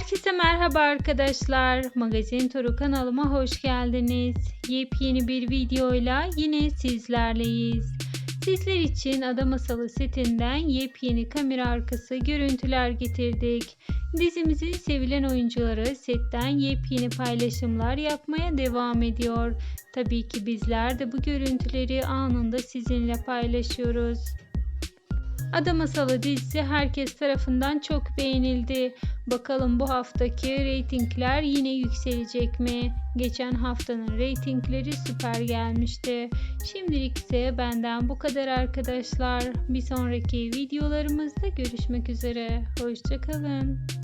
Herkese merhaba arkadaşlar. Magazin Turu kanalıma hoş geldiniz. Yepyeni bir videoyla yine sizlerleyiz. Sizler için Ada Masalı setinden yepyeni kamera arkası görüntüler getirdik. Dizimizin sevilen oyuncuları setten yepyeni paylaşımlar yapmaya devam ediyor. Tabii ki bizler de bu görüntüleri anında sizinle paylaşıyoruz. Ada Masalı dizisi herkes tarafından çok beğenildi. Bakalım bu haftaki reytingler yine yükselecek mi? Geçen haftanın reytingleri süper gelmişti. Şimdilik ise benden bu kadar arkadaşlar. Bir sonraki videolarımızda görüşmek üzere. Hoşçakalın.